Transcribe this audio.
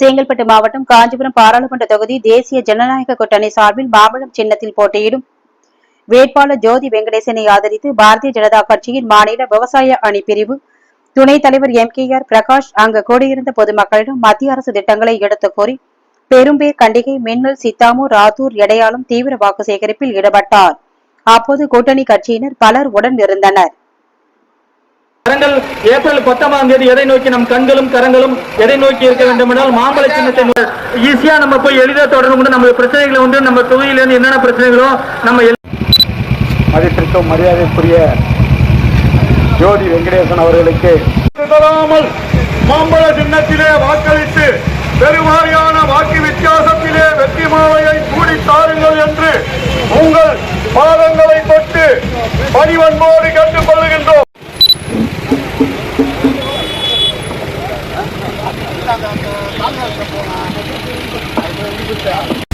செங்கல்பட்டு மாவட்டம் காஞ்சிபுரம் பாராளுமன்ற தொகுதி தேசிய ஜனநாயக கூட்டணி சார்பில் மாம்பழம் சின்னத்தில் போட்டியிடும். வேட்பாளர் ஜோதி வெங்கடேசனை ஆதரித்து பாரதிய ஜனதா கட்சியின் மாநில விவசாய அணி பிரிவு. துணைத் தலைவர் எம் கே ஆர் பிரகாஷ் அங்கு கூடியிருந்த பொதுமக்களிடம் மத்திய அரசு திட்டங்களை எடுத்துக் கோரி பெரும்பேர் கண்டிகை மின்னல் சித்தாமூர் ராத்தூர் எடையாலும் தீவிர வாக்கு சேகரிப்பில் ஈடுபட்டார். அப்போது கூட்டணி கட்சியினர் பலர் உடன் இருந்தனர். கரங்கள் ஏப்ரல் பத்தொன்பதாம் தேதி எதை நோக்கி நம் கண்களும் கரங்களும் எதை நோக்கி இருக்க வேண்டும் என்றால் மாம்பழ சின்னத்தை ஈஸியா நம்ம போய் எளிதாக தொடர்பு கொண்டு நம்ம பிரச்சனைகளை வந்து நம்ம தொகுதியில இருந்து என்னென்ன பிரச்சனைகளோ நம்ம மதிப்பிற்கும் மரியாதைக்குரிய ஜோதி வெங்கடேசன் அவர்களுக்கு மாம்பழ சின்னத்திலே வாக்களித்து பெருவாரியான வாக்கு வித்தியாசத்திலே வெற்றி மாலையை கூடி தாருங்கள் என்று உங்கள் பாதங்களை தொட்டு பணிவன்போடு கேட்டுக்கொள்ளுகின்றோம்